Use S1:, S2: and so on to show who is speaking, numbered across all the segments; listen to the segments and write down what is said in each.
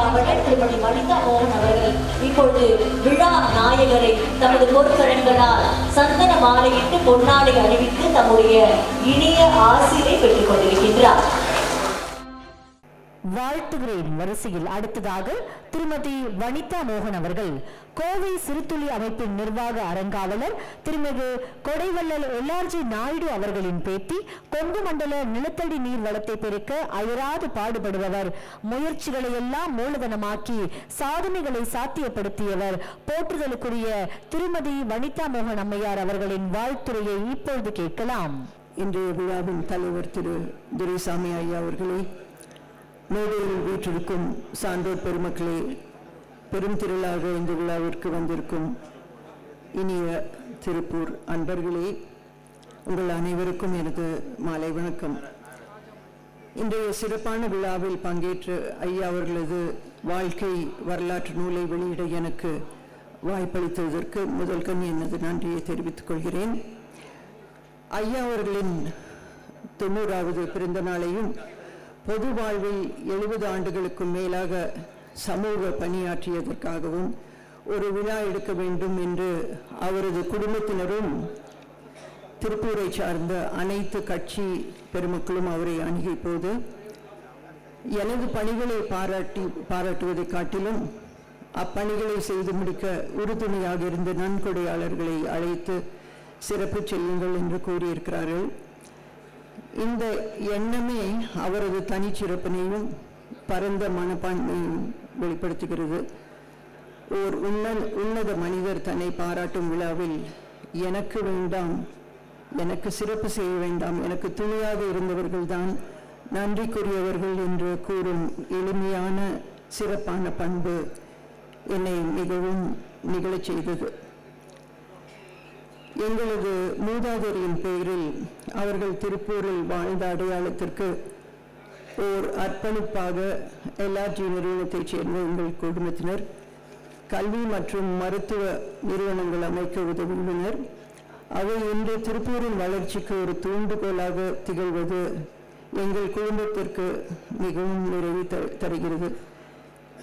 S1: மாவட்ட திருமதி வனிதா மோகன் அவர்கள். இப்பொழுது விழா நாயகரை தமது பொற்கரங்களால் சந்தன மாலையிட்டு பொன்னாடை அணிவித்து தம்முடைய இனிய ஆசிரியை பெற்றுக் கொண்டிருக்கின்றார்.
S2: வாழ்த்துகிறேன் வரிசையில். அடுத்ததாக திருமதி வனிதா மோகன் அவர்கள் கோவை சிறுத்துளி அமைப்பின் நிர்வாக அரங்காவலர் திருமதி கொடைவள்ளல் எல்ஆர்ஜி நாயுடு அவர்களின் பேத்தி கொங்கு மண்டல நிலத்தடி நீர் வளத்தை பெருக்க அயராது பாடுபடுபவர். முயற்சிகளை எல்லாம் மூலதனமாக்கி சாதனைகளை சாத்தியப்படுத்தியவர். போற்றுதலுக்குரிய திருமதி வனிதா மோகன் அம்மையார் அவர்களின் வாழ்த்துரையை இப்பொழுது கேட்கலாம்.
S3: இன்றைய விழாவின் தலைவர் திரு துரைசாமி ஐயா அவர்களே மேடையில் வீற்றிருக்கும் சான்றோர் பெருமக்களே பெரும் திரளாக இந்த விழாவிற்கு வந்திருக்கும் இனிய திருப்பூர் அன்பர்களே உங்கள் அனைவருக்கும் எனது மாலை வணக்கம். இன்றைய சிறப்பான விழாவில் பங்கேற்று ஐயா அவர்களது வாழ்க்கை வரலாற்று நூலை வெளியிட எனக்கு வாய்ப்பளித்ததற்கு முதல் கண் எனது நன்றியை தெரிவித்துக் கொள்கிறேன். ஐயா அவர்களின் தொண்ணூறாவது பிறந்த நாளையும் பொது வாழ்வில் எழுபது ஆண்டுகளுக்கும் மேலாக சமூக பணியாற்றியதற்காகவும் ஒரு விழா எடுக்க வேண்டும் என்று அவரது குடும்பத்தினரும் திருப்பூரை சார்ந்த அனைத்து கட்சி பெருமக்களும் அவரை அணுகிய போது எனது பணிகளை பாராட்டி பாராட்டுவதை காட்டிலும் அப்பணிகளை செய்து முடிக்க உறுதுணையாக இருந்த நன்கொடையாளர்களை அழைத்து சிறப்பு செய்யுங்கள் என்று கூறியிருக்கிறார்கள். இந்த எண்ணமே அவரது தனிச்சிறப்பினையும் பரந்த மனப்பான்மையும் வெளிப்படுத்துகிறது. ஓர் உன்ன உன்னத மனிதர் தன்னை பாராட்டும் விழாவில் எனக்கு வேண்டாம் எனக்கு சிறப்பு செய்ய வேண்டாம் எனக்கு துணையாக இருந்தவர்கள்தான் நன்றிக்குரியவர்கள் என்று கூறும் எளிமையான சிறப்பான பண்பு என்னை மிகவும் நிகழச் செய்தது. எங்களது மூதாதையரின் பெயரில் அவர்கள் திருப்பூரில் வாழ்ந்த அடையாளத்திற்கு ஓர் அர்ப்பணிப்பாக எல்ஆர்ஜி நிறுவனத்தைச் சேர்ந்த எங்கள் குடும்பத்தினர் கல்வி மற்றும் மருத்துவ நிறுவனங்கள் அமைக்க உதவியுள்ளனர். அவை இன்று திருப்பூரின் வளர்ச்சிக்கு ஒரு தூண்டுகோலாக திகழ்வது எங்கள் குடும்பத்திற்கு மிகவும் நிறைவு த- தருகிறது.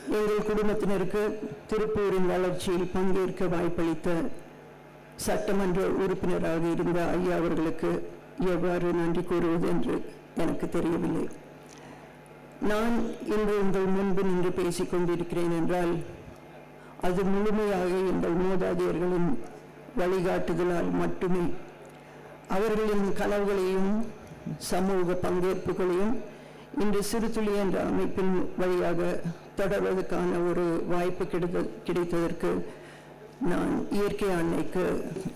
S3: எங்கள் குடும்பத்தினருக்கு திருப்பூரின் வளர்ச்சியில் பங்கேற்க வாய்ப்பளித்த சட்டமன்ற உறுப்பினராக இருந்த ஐயா அவர்களுக்கு எவ்வாறு நன்றி கூறுவது என்று எனக்கு தெரியவில்லை. நான் இன்று உங்கள் முன்பு நின்று பேசிக் கொண்டிருக்கிறேன் என்றால் அது முழுமையாக எங்கள் மூதாதையர்களின் வழிகாட்டுதலால் மட்டுமே. அவர்களின் கனவுகளையும் சமூக பங்கேற்புகளையும் இன்று சிறுதுளி என்ற அமைப்பின் வழியாக தொடர்வதற்கான ஒரு வாய்ப்பு கிடைத்த கிடைத்ததற்கு நான் இயற்கை அன்னைக்கு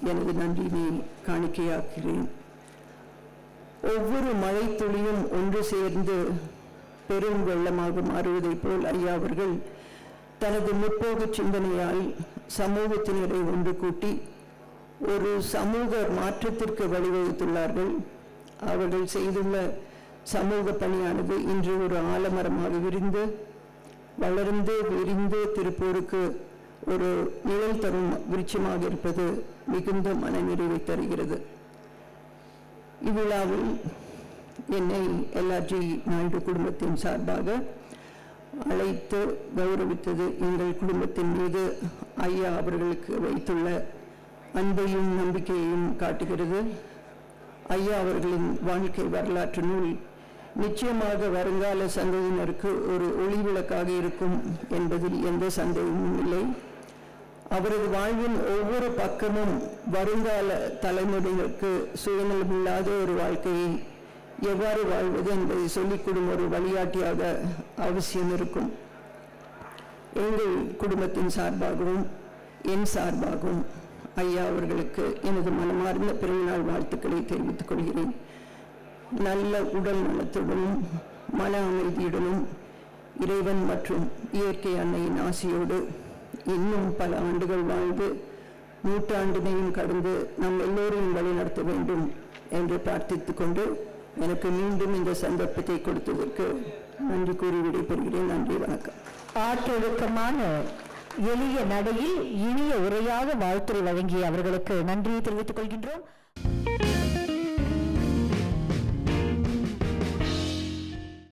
S3: எனது நன்றியை காணிக்கையாக்கிறேன் ஒவ்வொரு மழை துளியும் ஒன்று சேர்ந்து பெரும் வெள்ளமாக மாறுவதைப் போல் ஐயா அவர்கள் தனது முற்போக்கு சிந்தனையால் சமூகத்தினரை ஒன்று கூட்டி ஒரு சமூக மாற்றத்திற்கு வழிவகுத்துள்ளார்கள். அவர்கள் செய்துள்ள சமூக பணியானது இன்று ஒரு ஆலமரமாக விரிந்து வளர்ந்து விரிந்து திருப்பூருக்கு ஒரு நிழல் தரும் விருட்சமாக இருப்பது மிகுந்த மனநிறைவை தருகிறது. இவ்விழாவில் என்னை எல்ஆர்ஜி நாயுடு குடும்பத்தின் சார்பாக அழைத்து கௌரவித்தது எங்கள் குடும்பத்தின் மீது ஐயா அவர்களுக்கு வைத்துள்ள அன்பையும் நம்பிக்கையையும் காட்டுகிறது. ஐயா அவர்களின் வாழ்க்கை வரலாற்று நூல் நிச்சயமாக வருங்கால சந்ததியினருக்கு ஒரு ஒளிவிளக்காக இருக்கும் என்பதில் எந்த சந்தேகமும் இல்லை. அவரது வாழ்வின் ஒவ்வொரு பக்கமும் வருங்கால தலைமுறையினருக்கு சுயநலமில்லாத ஒரு வாழ்க்கையை எவ்வாறு வாழ்வது என்பதை சொல்லிக்கொடும் ஒரு வழிகாட்டியாக அவசியம் இருக்கும் எங்கள் குடும்பத்தின் சார்பாகவும் என் சார்பாகவும் ஐயா அவர்களுக்கு எனது மனமார்ந்த பிறந்தநாள் வாழ்த்துக்களை தெரிவித்துக் கொள்கிறேன். நல்ல உடல் நலத்துடனும் மன அமைதியுடனும் இறைவன் மற்றும் இயற்கை அன்னையின் ஆசையோடு இன்னும் பல ஆண்டுகள் வாழ்ந்து நூற்றாண்டினையும் கடந்து நம் எல்லோரையும் வழிநடத்த வேண்டும் என்று பிரார்த்தித்துக் கொண்டு எனக்கு மீண்டும் இந்த சந்தர்ப்பத்தை கொடுத்ததற்கு நன்றி கூறி விடைபெறுகிறேன். நன்றி வணக்கம்.
S2: ஆற்றொழுக்கமான எளிய நடையில் இனிய உரையாக வாழ்த்துறை வழங்கிய அவர்களுக்கு நன்றியை தெரிவித்துக் கொள்கின்றோம்.